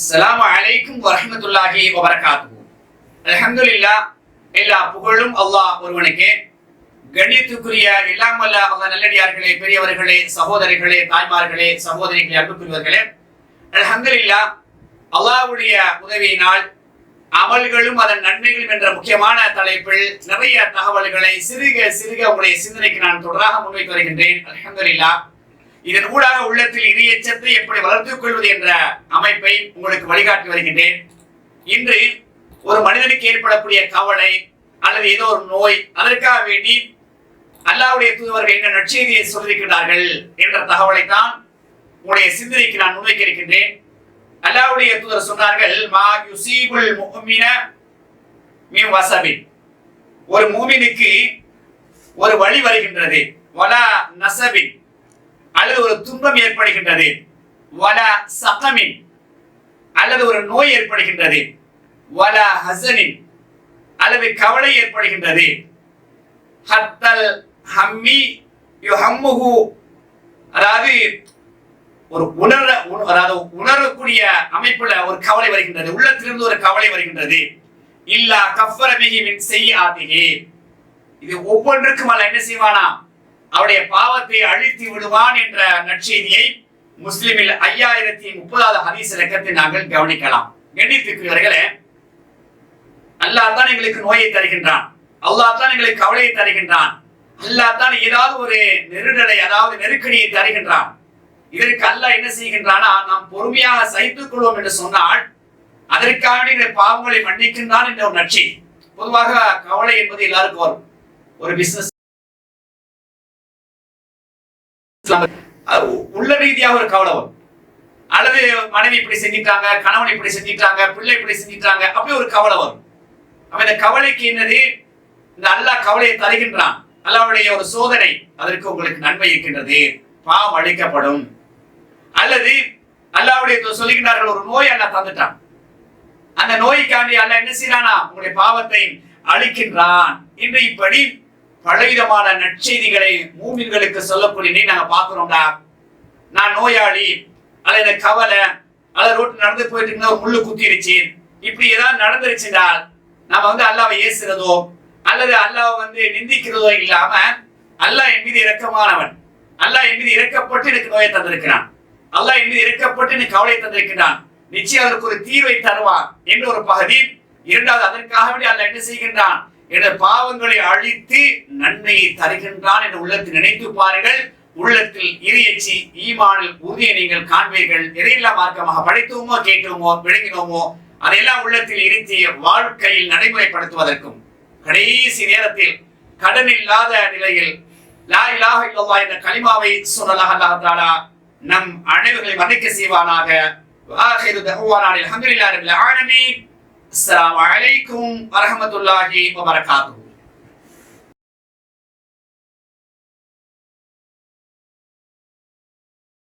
அஸ்லாம் அலைக்கும் வரஹ்மத்துல்லாஹி வபரகாத்துஹு அல்ஹம்துலில்லாஹ் எல்லா புகழும் அல்லாஹ் ஒருவனுக்கே. கண்ணியத்துக்குரிய எல்லாம் வல்ல அல்லாஹ் நல்லடியார்களே பெரியவர்களே சகோதரிகளே தாய்மார்களே சகோதரிகளே அன்புக்குரியவர்களே. அல்ஹம்துலில்லாஹ் அல்லாஹ்வுடைய உதவியினால் அமல்களும் அதன் நன்மைகளும் என்ற முக்கியமான தலைப்பில் நிறைய தகவல்களை சிறுக சிறுக உங்களுடைய சிந்தனைக்கு நான் தொடராக முன்வைத்து வருகின்றேன். அல்ஹம்துலில்லாஹ் இதன் ஊடாக உள்ளத்தில் இறையச்சத்தை எப்படி வளர்த்துக் கொள்வது என்ற அமைப்பை உங்களுக்கு வழிகாட்டி வருகின்றேன். இன்று ஒரு மனிதனுக்கு ஏற்படக்கூடிய கவலை அல்லது ஏதோ ஒரு நோய் அதற்காக வேண்டி அல்லாவுடைய தூதுவர்கள் என்ன நற்செய்தியை சொல்லியிருக்கிறார்கள் என்ற தகவலை தான் உங்களுடைய சிந்தனைக்கு நான் முன்வைக்க இருக்கின்றேன். அல்லாவுடைய தூதர் சொன்னார்கள் மா யுசீபுல் முஹ்மின மின் வசபின். ஒரு மூமினுக்கு ஒரு வழி வருகின்றது. வலா நசபின். அல்லது ஒரு துன்பம் ஏற்படுகின்றது. வல சகமின். அல்லது ஒரு நோய் ஏற்படுகின்றது. வல ஹசனின். அல்லது கவலை ஏற்படுகின்றது. ஹத்தல் ஹம்மி யுஹம்முஹு. அதாவது ஒரு உணர உண- அதாவது உணரக்கூடிய அமைப்புல ஒரு கவலை வருகின்றது. உள்ளத்திலிருந்து ஒரு கவலை வருகின்றது. இல்லா கஃபர பிஹி மின் செய்யாதிஹி இது ஒவ்வொன்றுக்கும் அல்ல என்ன செய்வானா அவருடைய பாவத்தை அழித்து விடுவான் என்ற நற்செய்தியை முஸ்லிமில் ஐயாயிரத்தி முப்பதாவது ஹதீஸ் இலக்கத்தை நாங்கள் கவனிக்கலாம். கண்ணியத்துக்குரியவர்களே அல்லாஹ் தான் எங்களுக்கு நோயை தருகின்றான். அல்லாஹ் தான் எங்களுக்கு கவலையை தருகின்றான். அல்லாஹ் தான் ஏதாவது ஒரு நெருடலை அதாவது நெருக்கடியை தருகின்றான். இதற்கு அல்லாஹ் என்ன செய்கின்றானா நாம் பொறுமையாக சகித்துக் கொள்வோம் என்று சொன்னால் அதற்காக பாவங்களை மன்னிக்கின்றான் என்ற ஒரு நட்சி பொதுவாக கவலை என்பது எல்லாருக்கும் வரும். ஒரு பிசினஸ் உள்ள ரீதியாக ஒரு கவலவம். அல்லது மனைவி இப்படி செஞ்சிட்டாங்க கணவன் இப்படி செஞ்சிட்டாங்க பிள்ளை இப்படி செஞ்சிட்டாங்க அப்படி ஒரு கவலை வரும் அப்ப இந்த கவலைக்கு என்னது? இந்த அல்லாஹ் கவலையை தருகின்றான். அல்லாவுடைய ஒரு சோதனை அதற்கு உங்களுக்கு நன்மை இருக்கின்றது. பாவம் அழிக்கப்படும். அல்லது அல்லாவுடைய சொல்லுகின்றார்கள் ஒரு நோய் அல்ல தந்துட்டான். அந்த நோய்க்காண்டி அல்ல என்ன செய்யறானா உங்களுடைய பாவத்தை அழிக்கின்றான். என்று இப்படி பலவிதமான நற்செய்திகளை மூமின்களுக்கு சொல்லக்கூடிய நாங்க பாக்குறோம்டா நான் நோயாளி அல்லது எனக்கு கவலை அல்ல ரோட்டு நடந்து போயிட்டு இருந்தா முள்ளு குத்திருச்சு. இப்படி ஏதாவது நடந்துருச்சுனால் நம்ம வந்து அல்லாவை ஏசுறதோ அல்லது அல்லாவை வந்து நிந்திக்கிறதோ இல்லாம அல்லாஹ் என் மீது இரக்கமானவன். அல்லாஹ் என் மீது இறக்கப்பட்டு எனக்கு நோயை தந்திருக்கிறான். அல்லாஹ் என் மீது இறக்கப்பட்டு எனக்கு கவலை தந்திருக்கிறான். நிச்சயம் அதற்கு ஒரு தீர்வை தருவான் என்று ஒரு பகுதி. இரண்டாவது அதற்காக வேண்டி அல்ல என்ன செய்கின்றான்? என பாவங்களை அழித்து நன்மையை தருகின்றான் என உள்ளத்தில் நினைத்து பாருங்கள். உள்ளத்தில் இறையச்சி ஈமானில் உறுதியை நீங்கள் காண்பீர்கள். எதையெல்லாம் மார்க்கமாக படித்தோமோ கேட்டோமோ விளங்கினோமோ அதையெல்லாம் உள்ளத்தில் இருத்திய வாழ்க்கையில் நடைமுறைப்படுத்துவதற்கும். கடைசி நேரத்தில் கடன் இல்லாத நிலையில் லா இலாக இல்லவா என்ற கலிமாவை சொன்னதாக அல்லாஹாலா நம் அனைவர்களை மன்னிக்க செய்வானாக. வாஹிரு தஹ்வானா அல்ஹம்துலில்லாஹி ஆனமீன் ஆலமீன் அஸ்ஸலாமு அலைக்கும் வரஹ்மத்துல்லாஹி வபரகாத்துஹு.